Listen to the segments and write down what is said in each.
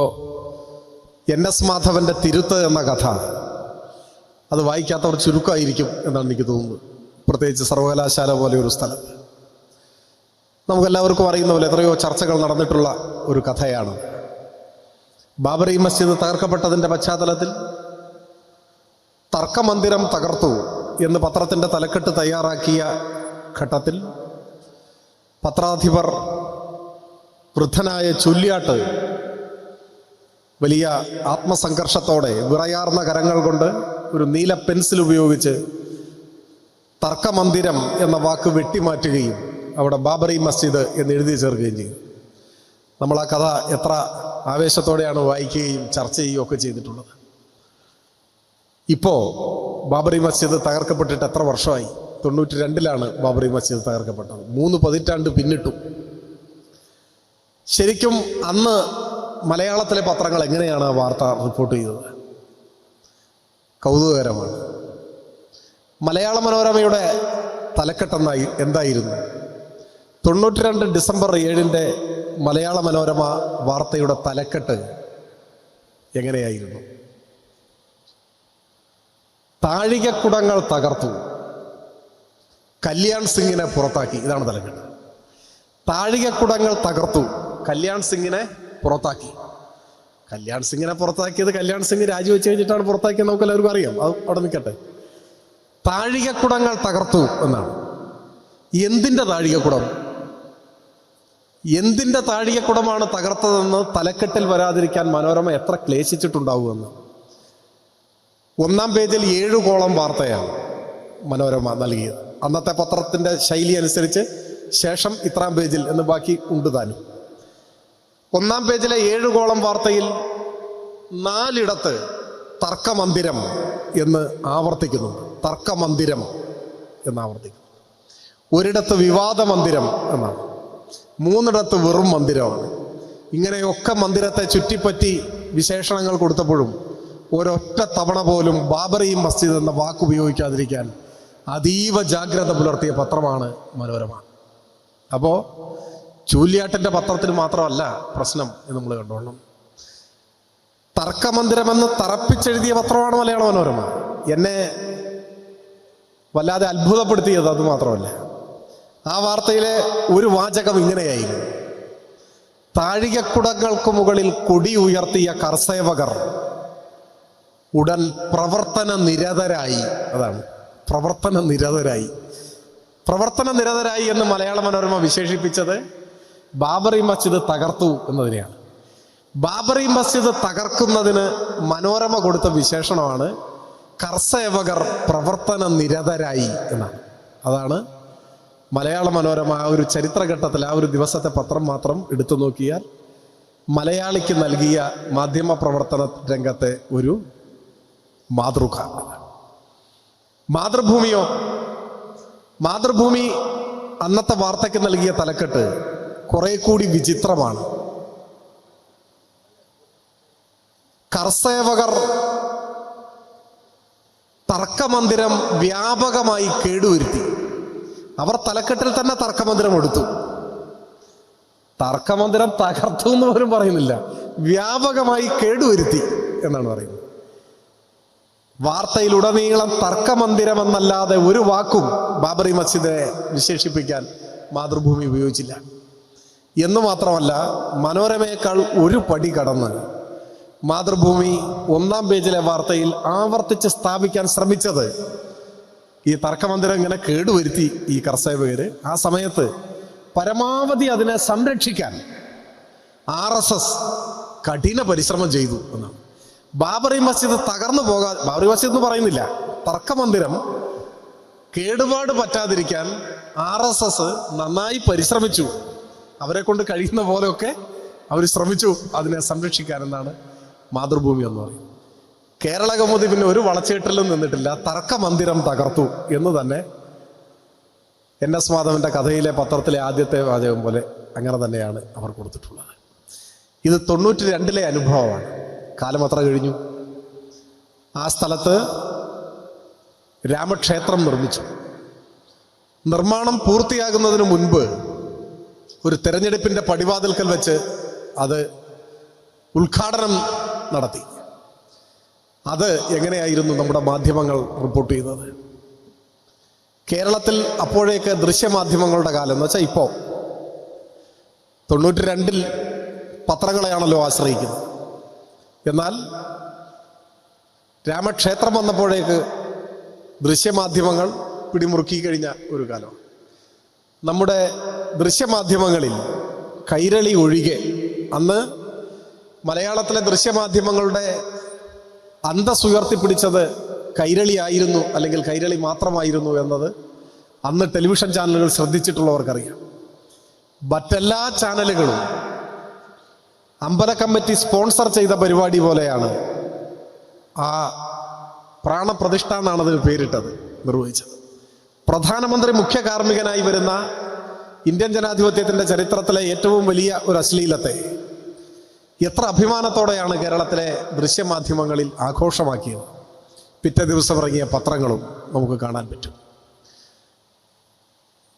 N S മാധവന്റെ തിരുത്ത് എന്ന കഥ. അത് വായിക്കാത്തവർ ചുരുക്കമായിരിക്കും എന്നാണ് എനിക്ക് തോന്നുന്നത്. പ്രത്യേകിച്ച് സർവകലാശാല പോലെ ഒരു സ്ഥലം. നമുക്കെല്ലാവർക്കും അറിയുന്ന പോലെ എത്രയോ ചർച്ചകൾ നടന്നിട്ടുള്ള ഒരു കഥയാണ്. ബാബറി മസ്ജിദ് തകർക്കപ്പെട്ടതിന്റെ പശ്ചാത്തലത്തിൽ തർക്കമന്ദിരം തകർത്തു എന്ന് പത്രത്തിന്റെ തലക്കെട്ട് തയ്യാറാക്കിയ ഘട്ടത്തിൽ പത്രാധിപർ വൃദ്ധനായ ചുല്യാട്ട് വലിയ ആത്മസംഘർഷത്തോടെ വിറയാർന്ന കരങ്ങൾ കൊണ്ട് ഒരു നീല പെൻസിൽ ഉപയോഗിച്ച് തർക്കമന്ദിരം എന്ന വാക്ക് വെട്ടിമാറ്റുകയും അവിടെ ബാബറി മസ്ജിദ് എന്ന് എഴുതി ചേർക്കുകയും ചെയ്യും. നമ്മൾ ആ കഥ എത്ര ആവേശത്തോടെയാണ് വായിക്കുകയും ചർച്ച ചെയ്യുകയും ഒക്കെ ചെയ്തിട്ടുള്ളത്. ഇപ്പോൾ ബാബറി മസ്ജിദ് തകർക്കപ്പെട്ടിട്ട് എത്ര വർഷമായി? തൊണ്ണൂറ്റി രണ്ടിലാണ് ബാബറി മസ്ജിദ് തകർക്കപ്പെട്ടത്. മൂന്ന് പതിറ്റാണ്ട് പിന്നിട്ടു. ശരിക്കും അന്ന് മലയാളത്തിലെ പത്രങ്ങൾ എങ്ങനെയാണ് ആ വാർത്ത റിപ്പോർട്ട് ചെയ്തത്? കൗതുകകരമാണ്. മലയാള മനോരമയുടെ തലക്കെട്ടെന്നായി എന്തായിരുന്നു? തൊണ്ണൂറ്റി രണ്ട് ഡിസംബർ ഏഴിന്റെ മലയാള മനോരമ വാർത്തയുടെ തലക്കെട്ട് എങ്ങനെയായിരുന്നു? താഴികക്കുടങ്ങൾ തകർത്തു. കല്യാൺ സിംഗിനെ പുറത്താക്കി. ഇതാണ് തലക്കെട്ട്. താഴികക്കുടങ്ങൾ തകർത്തു. കല്യാൺ സിംഗിനെ പുറത്താക്കി. കല്യാൺ സിംഗിനെ പുറത്താക്കിയത് കല്യാൺ സിംഗ് രാജിവെച്ച് കഴിഞ്ഞിട്ടാണ് പുറത്താക്കിയത് നമുക്ക് എല്ലാവർക്കും അറിയാം. അത് അവിടെ നിൽക്കട്ടെ. താഴികക്കുടങ്ങൾ തകർത്തു എന്നാണ്. എന്തിന്റെ താഴികക്കുടം? എന്തിന്റെ താഴികക്കുടമാണ് തകർത്തതെന്ന് തലക്കെട്ടിൽ വരാതിരിക്കാൻ മനോരമ എത്ര ക്ലേശിച്ചിട്ടുണ്ടാവുമെന്ന് ഒന്നാം പേജിൽ ഏഴു കോളം വാർത്തയാണ് മനോരമ നൽകിയത്. അന്നത്തെ പത്രത്തിന്റെ ശൈലി അനുസരിച്ച് ശേഷം ഇത്രാം പേജിൽ എന്ന് ബാക്കി ഉണ്ട് താനും. ഒന്നാം പേജിലെ ഏഴു കോളം വാർത്തയിൽ നാലിടത്ത് തർക്കമന്ദിരം എന്ന് ആവർത്തിക്കുന്നു. തർക്കമന്ദിരം എന്ന് ആവർത്തിക്കുന്നു. ഒരിടത്ത് വിവാദ മന്ദിരം എന്നാണ്. മൂന്നിടത്ത് വെറും മന്ദിരമാണ്. ഇങ്ങനെയൊക്കെ മന്ദിരത്തെ ചുറ്റിപ്പറ്റി വിശേഷണങ്ങൾ കൊടുത്തപ്പോഴും ഒരൊറ്റ തവണ പോലും ബാബറി മസ്ജിദ് എന്ന വാക്ക് ഉപയോഗിക്കാതിരിക്കാൻ അതീവ ജാഗ്രത പുലർത്തിയ പത്രമാണ് മനോരമ. അപ്പോൾ ചൂല്യാട്ടിന്റെ പത്രത്തിന് മാത്രമല്ല പ്രശ്നം എന്ന് നമ്മൾ കണ്ടോളണം തർക്കമന്ദിരമെന്ന് തറപ്പിച്ചെഴുതിയ പത്രമാണ് മലയാള മനോരമ. എന്നെ വല്ലാതെ അത്ഭുതപ്പെടുത്തിയത് അത് മാത്രമല്ല. ആ വാർത്തയിലെ ഒരു വാചകം ഇങ്ങനെയായിരുന്നു. താഴികക്കുടങ്ങൾക്ക് മുകളിൽ കൊടി ഉയർത്തിയ കർസേവകർ ഉടൻ പ്രവർത്തന നിരതരായി. അതാണ്. പ്രവർത്തന നിരതരായി. പ്രവർത്തന നിരതരായി എന്ന് മലയാള മനോരമ വിശേഷിപ്പിച്ചത് ബാബറി മസ്ജിദ് തകർത്തു എന്നതിനെയാണ്. ബാബറി മസ്ജിദ് തകർക്കുന്നതിന് മനോരമ കൊടുത്ത വിശേഷണമാണ് കർസേവകർ പ്രവർത്തന നിരതരായി എന്നാണ്. അതാണ് മലയാള മനോരമ ആ ഒരു ചരിത്രഘട്ടത്തിൽ ആ ഒരു ദിവസത്തെ പത്രം മാത്രം എടുത്തു നോക്കിയാൽ മലയാളിക്ക് നൽകിയ മാധ്യമ പ്രവർത്തന രംഗത്തെ ഒരു മാതൃക മാതൃഭൂമിയോ? മാതൃഭൂമി അന്നത്തെ വാർത്തയ്ക്ക് നൽകിയ തലക്കെട്ട് കുറെ കൂടി വിചിത്രമാണ്. കർസേവകർ തർക്കമന്ദിരം വ്യാപകമായി കേടുവരുത്തി. അവർ തലക്കെട്ടിൽ തന്നെ തർക്കമന്ദിരം എടുത്തു. തർക്കമന്ദിരം തകർത്തു എന്ന് പോലും പറയുന്നില്ല. വ്യാപകമായി കേടുവരുത്തി എന്നാണ് പറയുന്നത്. വാർത്തയിലുടനീളം തർക്കമന്ദിരം എന്നല്ലാതെ ഒരു വാക്കും ബാബറി മസ്ജിദിനെ വിശേഷിപ്പിക്കാൻ മാതൃഭൂമി ഉപയോഗിച്ചില്ല. എന്ന് മാത്രമല്ല മനോരമയേക്കാൾ ഒരു പടി കടന്ന് മാതൃഭൂമി ഒന്നാം പേജിലെ വാർത്തയിൽ ആവർത്തിച്ച് സ്ഥാപിക്കാൻ ശ്രമിച്ചത് ഈ തർക്കമന്ദിരം ഇങ്ങനെ കേടുവരുത്തി ഈ കർഷകർ ആ സമയത്ത് പരമാവധി അതിനെ സംരക്ഷിക്കാൻ ആർ എസ് എസ് കഠിന പരിശ്രമം ചെയ്തു എന്നാണ്. ബാബറി മസ്ജിദ് തകർന്നു പോകാ ബാബറി മസ്ജിദ് എന്ന് പറയുന്നില്ല. തർക്കമന്ദിരം കേടുപാട് പറ്റാതിരിക്കാൻ ആർ എസ് എസ് നന്നായി പരിശ്രമിച്ചു. അവരെ കൊണ്ട് കഴിയുന്ന പോലെയൊക്കെ അവർ ശ്രമിച്ചു അതിനെ സംരക്ഷിക്കാൻ എന്നാണ് മാതൃഭൂമി എന്ന് പറയുന്നത്. കേരള കൗമുദി പിന്നെ ഒരു വളച്ചേട്ടിലും നിന്നിട്ടില്ല. തർക്ക മന്ദിരം തകർത്തു എന്ന് തന്നെ എൻ എസ് മാധവന്റെ കഥയിലെ പത്രത്തിലെ ആദ്യത്തെ വാചകം പോലെ അങ്ങനെ തന്നെയാണ് അവർ കൊടുത്തിട്ടുള്ളത്. ഇത് തൊണ്ണൂറ്റി രണ്ടിലെ അനുഭവമാണ്. കാലം അത്ര കഴിഞ്ഞു? ആ സ്ഥലത്ത് രാമക്ഷേത്രം നിർമ്മിച്ചു. നിർമ്മാണം പൂർത്തിയാകുന്നതിന് മുൻപ് ഒരു തെരഞ്ഞെടുപ്പിന്റെ പടിവാതിൽക്കൽ വെച്ച് അത് ഉദ്ഘാടനം നടത്തി. അത് എങ്ങനെയായിരുന്നു നമ്മുടെ മാധ്യമങ്ങൾ റിപ്പോർട്ട് ചെയ്തത് കേരളത്തിൽ അപ്പോഴേക്ക് ദൃശ്യമാധ്യമങ്ങളുടെ കാലം എന്ന് വെച്ചാൽ ഇപ്പോൾ തൊണ്ണൂറ്റി രണ്ടിൽ പത്രങ്ങളെയാണല്ലോ ആശ്രയിക്കുന്നത്. എന്നാൽ രാമക്ഷേത്രം വന്നപ്പോഴേക്ക് ദൃശ്യമാധ്യമങ്ങൾ പിടിമുറുക്കി കഴിഞ്ഞ ഒരു കാലം നമ്മുടെ ദൃശ്യമാധ്യമങ്ങളിൽ കൈരളി ഒഴികെ അന്ന് മലയാളത്തിലെ ദൃശ്യമാധ്യമങ്ങളുടെ അന്തസ് ഉയർത്തിപ്പിടിച്ചത് കൈരളി ആയിരുന്നു അല്ലെങ്കിൽ കൈരളി മാത്രമായിരുന്നു എന്നത് അന്ന് ടെലിവിഷൻ ചാനലുകൾ ശ്രദ്ധിച്ചിട്ടുള്ളവർക്കറിയാം. മറ്റെല്ലാ ചാനലുകളും അമ്പല കമ്മിറ്റി സ്പോൺസർ ചെയ്ത പരിപാടി പോലെയാണ് ആ പ്രാണപ്രതിഷ്ഠ എന്നാണ് അതിന് പേരിട്ടത് നിർവഹിച്ചത്. പ്രധാനമന്ത്രി മുഖ്യ കാർമ്മികനായി വരുന്ന ഇന്ത്യൻ ജനാധിപത്യത്തിന്റെ ചരിത്രത്തിലെ ഏറ്റവും വലിയ ഒരു അശ്ലീലത്തെ എത്ര അഭിമാനത്തോടെയാണ് കേരളത്തിലെ ദൃശ്യമാധ്യമങ്ങളിൽ ആഘോഷമാക്കിയത്? പിറ്റേ ദിവസം ഇറങ്ങിയ പത്രങ്ങളും നമുക്ക് കാണാൻ പറ്റും.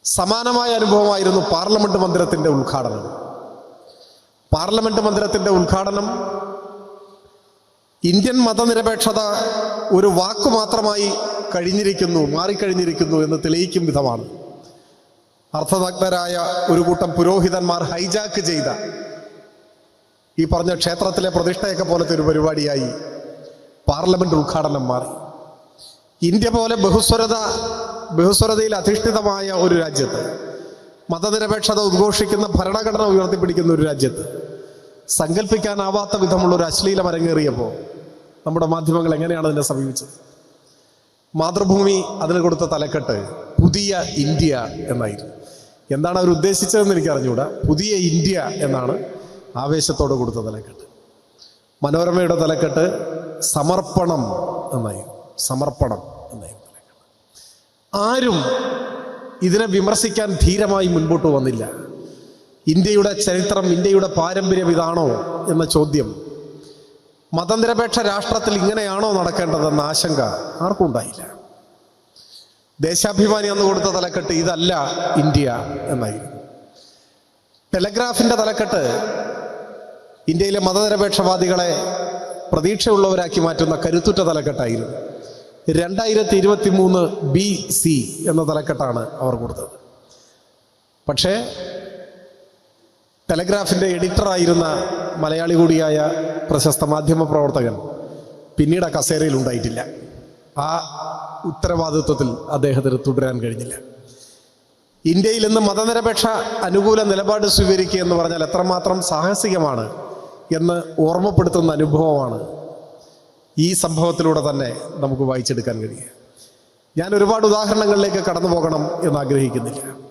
സമാനമായ അനുഭവമായിരുന്നു പാർലമെന്റ് മന്ദിരത്തിന്റെ ഉദ്ഘാടനം. പാർലമെന്റ് മന്ദിരത്തിന്റെ ഉദ്ഘാടനം ഇന്ത്യൻ മതനിരപേക്ഷത ഒരു വാക്കു മാത്രമായി കഴിഞ്ഞിരിക്കുന്നു മാറിക്കഴിഞ്ഞിരിക്കുന്നു എന്ന് തെളിയിക്കും വിധമാണ്. അർത്ഥനഗ്നരായ ഒരു കൂട്ടം പുരോഹിതന്മാർ ഹൈജാക്ക് ചെയ്ത ഈ പറഞ്ഞ ക്ഷേത്രത്തിലെ പ്രതിഷ്ഠയൊക്കെ പോലത്തെ ഒരു പരിപാടിയായി പാർലമെന്റ് ഉദ്ഘാടനം മാറി. ഇന്ത്യ പോലെ ബഹുസ്വരത ബഹുസ്വരതയിൽ അധിഷ്ഠിതമായ ഒരു രാജ്യത്ത് മതനിരപേക്ഷത ഉദ്ഘോഷിക്കുന്ന ഭരണഘടന ഉയർത്തിപ്പിടിക്കുന്ന ഒരു രാജ്യത്ത് സങ്കല്പിക്കാനാവാത്ത വിധമുള്ള ഒരു അശ്ലീലം അരങ്ങേറിയപ്പോൾ നമ്മുടെ മാധ്യമങ്ങൾ എങ്ങനെയാണ് അതിനെ സമീപിച്ചത്? മാതൃഭൂമി അതിന് കൊടുത്ത തലക്കെട്ട് പുതിയ ഇന്ത്യ എന്നായിരുന്നു. എന്താണ് അവർ ഉദ്ദേശിച്ചതെന്ന് എനിക്ക് അറിഞ്ഞുകൂടാ പുതിയ ഇന്ത്യ എന്നാണ് ആവേശത്തോടെ കൊടുത്ത തലക്കെട്ട്. മനോരമയുടെ തലക്കെട്ട് സമർപ്പണം എന്നായി. സമർപ്പണം എന്നായി ആരും ഇതിനെ വിമർശിക്കാൻ ധീരമായി മുൻപോട്ട് വന്നില്ല. ഇന്ത്യയുടെ ചരിത്രം ഇന്ത്യയുടെ പാരമ്പര്യം ഇതാണോ എന്ന ചോദ്യം. മതനിരപേക്ഷ രാഷ്ട്രത്തിൽ ഇങ്ങനെയാണോ നടക്കേണ്ടതെന്ന ആശങ്ക ആർക്കും ഉണ്ടായില്ല. ദേശാഭിമാനി അന്ന് കൊടുത്ത തലക്കെട്ട് ഇതല്ല ഇന്ത്യ എന്നായിരുന്നു ടെലഗ്രാഫിന്റെ തലക്കെട്ട് ഇന്ത്യയിലെ മതനിരപേക്ഷവാദികളെ പ്രതീക്ഷയുള്ളവരാക്കി മാറ്റുന്ന കരുത്തുറ്റ തലക്കെട്ടായിരുന്നു. രണ്ടായിരത്തി ഇരുപത്തി മൂന്ന് ബി സി എന്ന തലക്കെട്ടാണ് അവർ കൊടുത്തത്. പക്ഷേ ടെലഗ്രാഫിന്റെ എഡിറ്ററായിരുന്ന മലയാളി കൂടിയായ പ്രശസ്ത മാധ്യമ പ്രവർത്തകൻ പിന്നീട് ആ കസേരയിൽ ഉണ്ടായിട്ടില്ല. ആ ഉത്തരവാദിത്വത്തിൽ അദ്ദേഹത്തിന് തുടരാൻ കഴിഞ്ഞില്ല. ഇന്ത്യയിൽ ഇന്ന് മതനിരപേക്ഷ അനുകൂല നിലപാട് സ്വീകരിക്കുക എന്ന് പറഞ്ഞാൽ എത്രമാത്രം സാഹസികമാണ് എന്ന് ഓർമ്മപ്പെടുത്തുന്ന അനുഭവമാണ് ഈ സംഭവത്തിലൂടെ തന്നെ നമുക്ക് വായിച്ചെടുക്കാൻ കഴിയുക. ഞാൻ ഒരുപാട് ഉദാഹരണങ്ങളിലേക്ക് കടന്നു പോകണം എന്ന് ആഗ്രഹിക്കുന്നില്ല.